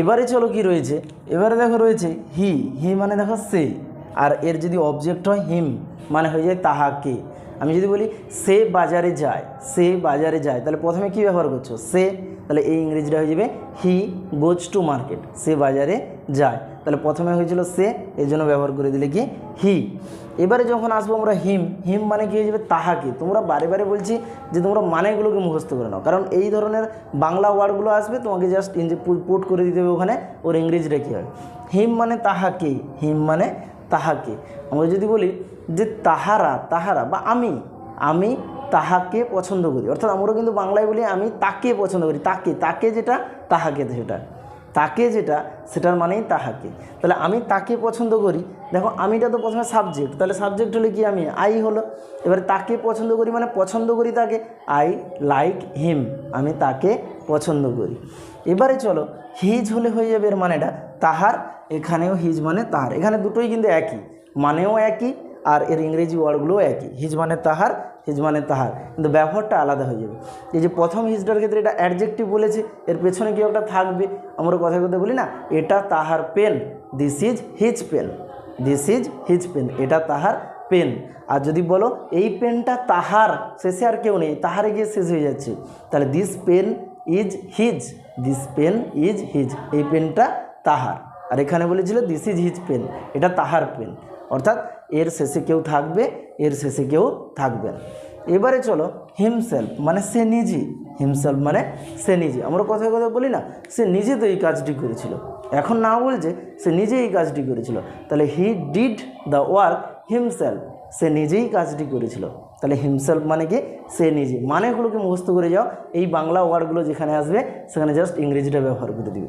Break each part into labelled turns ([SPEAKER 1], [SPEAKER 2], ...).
[SPEAKER 1] এবারে চলো কি রয়েছে? এবারে দেখো রয়েছে হি হি মানে দেখো সে। আর এর যদি অবজেক্ট হয় হিম মানে হয়ে যায় তাহাকে। আমি যদি বলি, সে বাজারে যায়, সে বাজারে যায়, তাহলে প্রথমে কি ব্যবহার করছ? সে, তাহলে এই ইংরেজিটা হয়ে যাবে, হি গোজ টু মার্কেট, সে বাজারে যায়। তাহলে প্রথমে হয়েছিল সে এর জন্য ব্যবহার করে দিলে কি? হি। এবারে যখন আসব আমরা হিম হিম মানে কি হয়ে যাবে? তাহাকে। তোমরা বারে বারে বলছি যে তোমরা মানেগুলোকে মুখস্থ করে নাও। কারণ এই ধরনের বাংলা ওয়ার্ডগুলো আসবে, তোমাকে জাস্ট পুট করে দিতে হবে ওখানে, ওর ইংরেজিটা কী হয়? হিম মানে তাহাকে, হিম মানে তাহাকে। আমরা যদি বলি যে তাহারা তাহারা বা আমি আমি তাহাকে পছন্দ করি। অর্থাৎ আমরা কিন্তু বাংলায় বলি আমি তাকে পছন্দ করি। তাকে তাকে যেটা, তাহাকে সেটা। তাকে যেটা, সেটার মানেই তাহাকে। তাহলে আমি তাকে পছন্দ করি। দেখো, আমিটা তো প্রথমে সাবজেক্ট তাহলে সাবজেক্ট হলে কি আমি? আই হলো। এবারে তাকে পছন্দ করি মানে পছন্দ করি তাকে। আই লাইক হিম আমি তাকে পছন্দ করি। এবারে চলো, হিজ হলে হয়ে যাবে এর মানেটা, তাহার, এখানেও হিজ মানে তাহার। এখানে দুটোই কিন্তু একই, মানেও একই, আর এর ইংরেজি ওয়ার্ডগুলোও একই। হিজ মানে তাহার, হিজ মানে তাহার। কিন্তু ব্যবহারটা আলাদা হয়ে যাবে। এই যে প্রথম হিজটার ক্ষেত্রে এটা অ্যাডজেক্টিভ বলেছে, এর পেছনে কেউ একটা থাকবে। আমরা কথা কথা বলি না, এটা তাহার pen this is his pen this is his pen এটা তাহার পেন। আর যদি বলো, এই পেনটা তাহার, শেষে আর কেউ নেই, তাহারে গিয়ে শেষ হয়ে যাচ্ছে। তাহলে this pen is his this pen is his এই পেনটা তাহার। আর এখানে বলেছিল দিস ইজ হিজ পেন এটা তাহার পেন অর্থাৎ এর শেষে কেউ থাকবে, এর শেষে কেউ থাকবে এবারে চলো হিমসেলফ মানে সে নিজে হিমসেলফ মানে সে নিজে আমরা কথায় কথা বলি না, সে নিজে তো এই কাজটি করেছিল। এখন না বলছে, সে নিজে এই কাজটি করেছিল। তাহলে he did the work himself সে নিজেই কাজটি করেছিল। তাহলে হিমসেলফ মানে কি? সে নিজে। মানেগুলোকে মুখস্থ করে যাও, এই বাংলা ওয়ার্ডগুলো যেখানে আসবে, সেখানে জাস্ট ইংরেজিটা ব্যবহার করে দিবে।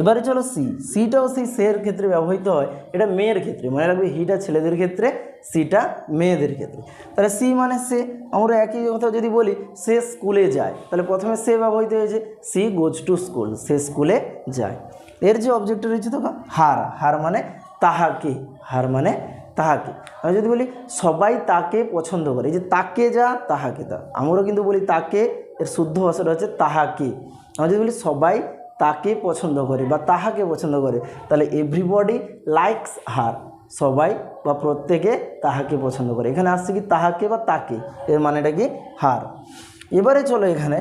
[SPEAKER 1] এবারে চলো সি সিটাও সেই সের ক্ষেত্রে ব্যবহৃত হয়, এটা মেয়ের ক্ষেত্রে। মনে রাখবে হিটা ছেলেদের ক্ষেত্রে সিটা মেয়েদের ক্ষেত্রে। তাহলে সি মানে সে। আমরা একই কথা যদি বলি, সে স্কুলে যায়। তাহলে প্রথমে সে ব্যবহৃত হয়েছে সি গোজ টু স্কুল সে স্কুলে যায়। এর যে অবজেক্ট রয়েছে তো হার। হার মানে তাহাকে। হার মানে তাহাকে। আমি যদি বলি, সবাই তাকে পছন্দ করে। এই যে তাকে যা, তাহাকে তা। আমরাও কিন্তু বলি তাকে, এর শুদ্ধ ভাষাটা হচ্ছে তাহাকে। আমরা যদি বলি, সবাই তাকে পছন্দ করে বা তাহাকে পছন্দ করে, তাহলে এভরিবডি লাইকস হার সবাই বা প্রত্যেকে তাহাকে পছন্দ করে। এখানে আসছে কি তাহাকে বা তাকে। এর মানেটা কি হার এবারে চলো এখানে।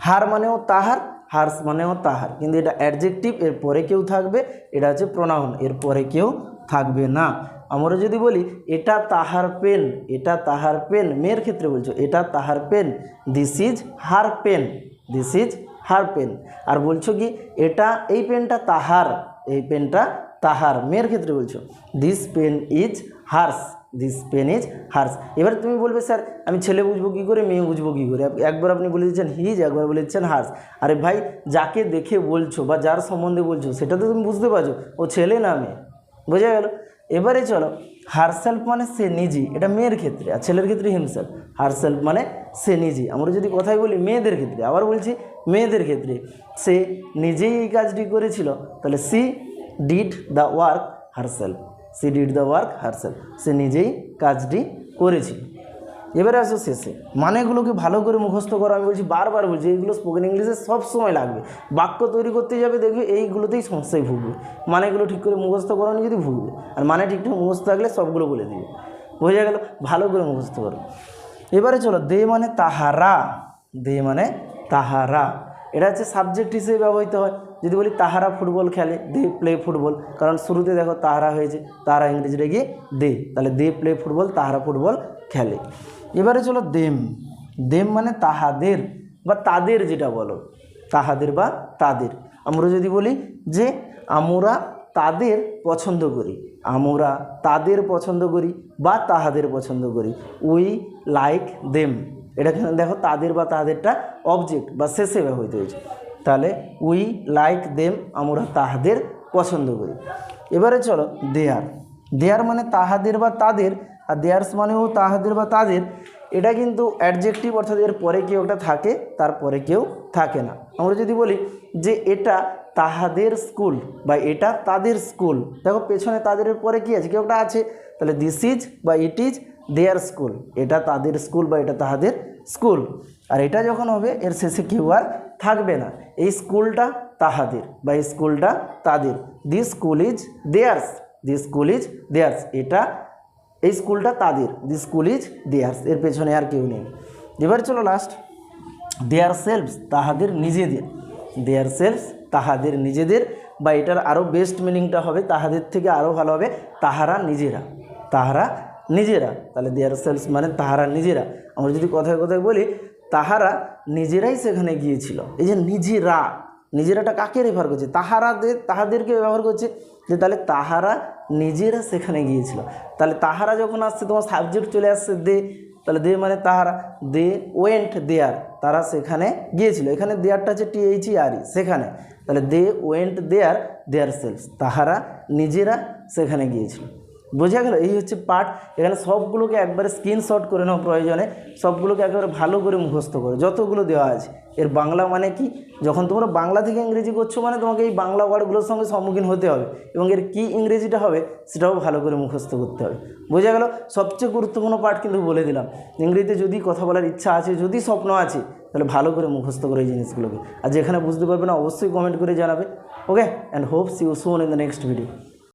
[SPEAKER 1] হার মানেও তাহার হার্স মানেও তাহার। কিন্তু এটা অ্যাডজেক্টিভ এর পরে কেউ থাকবে, এটা হচ্ছে প্রোনাউন এর পরে কেউ থাকবে না। আমরা যদি বলি, এটা তাহার পেন এটা তাহার পেন মেয়ের ক্ষেত্রে বলছো, এটা তাহার pen this is her pen this is her pen আর বলছো কি, এটা এই পেনটা তাহার, এই পেনটা তাহার, মেয়ের ক্ষেত্রে বলছো this pen is hers this pen is hers এবার তুমি বলবে, স্যার, আমি ছেলে বুঝব কী করে, মেয়ে বুঝব কী করে? একবার আপনি বলে দিচ্ছেন হিজ একবার বলে দিচ্ছেন হার্স আরে ভাই, যাকে দেখে বলছো বা যার সম্বন্ধে বলছো, সেটা তো তুমি বুঝতে পারছ। ও ছেলে না মেয়ে। বোঝা গেল? এবারে চলো হারসেলফ মানে সে নিজে এটা মেয়ের ক্ষেত্রে, আর ছেলের ক্ষেত্রে হিমসেলফ হারসেলফ মানে সে নিজে আমরা যদি কথাই বলি মেয়েদের ক্ষেত্রে, আবার বলছি মেয়েদের ক্ষেত্রে। সে নিজেই এই কাজটি করেছিল, তাহলে she did the work herself she did the work herself সে নিজেই কাজটি করেছিল এবারে আসো শেষে। মানেগুলোকে ভালো করে মুখস্থ করো। আমি বলছি বারবার বলছি এইগুলো স্পোকেন ইংলিশে সব সময় লাগবে। বাক্য তৈরি করতে যাবে, দেখবে এইগুলোতেই সমস্যায় ভুগবে। মানেগুলো ঠিক করে মুখস্থ করো যদি ভুগবে। আর মানে ঠিকঠাক মুখস্থ থাকলে সবগুলো বলে দিবে। বোঝা গেল? ভালো করে মুখস্থ করো। এবারে চলো, দে মানে তাহারা। দে মানে তাহারা। এটা হচ্ছে সাবজেক্ট হিসেবে ব্যবহৃত হয়। যদি বলি তাহারা ফুটবল খেলে, দে প্লে ফুটবল। কারণ শুরুতে দেখো তাহারা হয়েছে, তাহারা ইংরেজিটা গিয়ে দে। তাহলে দে প্লে ফুটবল, তাহারা ফুটবল খেলে। এবারে চলো দেম। দেম মানে তাহাদের বা তাদের যেটা বলো। তাহাদের বা তাদের। আমরা যদি বলি যে আমরা তাদের পছন্দ করি, আমরা তাদের পছন্দ করি বা তাহাদের পছন্দ করি উই লাইক দেম এটা দেখো তাদের বা তাদেরটা অবজেক্ট বা শেষে ব্যবহৃত হয়েছে। তাহলে উই লাইক দেম আমরা তাহাদের পছন্দ করি। এবারে চলো দেয়ার দেয়ার মানে তাহাদের বা তাদের, আর দেয়ার্স মানেও তাহাদের বা তাদের, এটা কিন্তু অ্যাডজেক্টিভ অর্থাৎ এর পরে কেউ একটা থাকে, তারপরে কেউ থাকে না। আমরা যদি বলি যে এটা তাহাদের স্কুল বা এটা তাদের স্কুল দেখো পেছনে তাদের পরে কি আছে? কেউ একটা আছে, তাহলে দিস ইজ বা ইট ইজ দেয়ার স্কুল এটা তাদের স্কুল বা এটা তাহাদের স্কুল আর এটা যখন হবে, এর শেষে কেউ আর থাকবে না। এই স্কুলটা তাহাদের বা এই স্কুলটা তাদের। The school is theirs the school is theirs এটা এই স্কুলটা তাদের দি স্কুল ইজ দেয়ার্স এর পেছনে আর কেউ নেই। এবার চলো লাস্ট দেয়ার সেলফস তাহাদের নিজেদের দেয়ার সেলফস তাহাদের নিজেদের, বা এটার আরও বেস্ট মিনিংটা হবে, তাহাদের থেকে আরও ভালো হবে, তাহারা নিজেরা তাহারা নিজেরা। তাহলে দেয়ার সেলফস মানে তাহারা নিজেরা। আমরা যদি কথায় কথায় বলি তাহারা নিজেরাই সেখানে গিয়েছিল। এই যে নিজেরা নিজেরাটা কাকে রেফার করছে? তাহারাদের, তাহাদেরকে ব্যবহার করছে? যে তাহলে তাহারা নিজেরা সেখানে গিয়েছিল। তাহলে তাহারা যখন আসছে, তোমার সাবজেক্ট চলে আসছে দে। তাহলে দে মানে তাহারা, দে ওয়েন্ট দেয়ার তারা সেখানে গিয়েছিল। এখানে দেয়ারটা হচ্ছে টি এইচ আর ই সেখানে। তাহলে দে ওয়েন্ট দেয়ার দেয়ার সেলস তাহারা নিজেরা সেখানে গিয়েছিল। বোঝা গেল? এই হচ্ছে পার্ট এখানে সবগুলোকে একবারে স্ক্রিনশট করে নেওয়া প্রয়োজনে। সবগুলোকে একবারে ভালো করে মুখস্থ করো। যতগুলো দেওয়া আছে। এর বাংলা মানে কি? যখন তোমরা বাংলা থেকে ইংরেজি করছ মানে তোমাকে এই বাংলা ওয়ার্ডগুলোর সঙ্গে সম্মুখীন হতে হবে এবং এর কী ইংরেজিটা হবে সেটাও ভালো করে মুখস্থ করতে হবে। বোঝা গেল? সবচেয়ে গুরুত্বপূর্ণ পার্ট কিন্তু বলে দিলাম। ইংরেজিতে যদি কথা বলার ইচ্ছা আছে, যদি স্বপ্ন আছে, তাহলে ভালো করে মুখস্থ করে এই জিনিসগুলোকে। আর যেখানে বুঝতে পারবে না, অবশ্যই কমেন্ট করে জানাবে। Okay and hopes you soon in the next video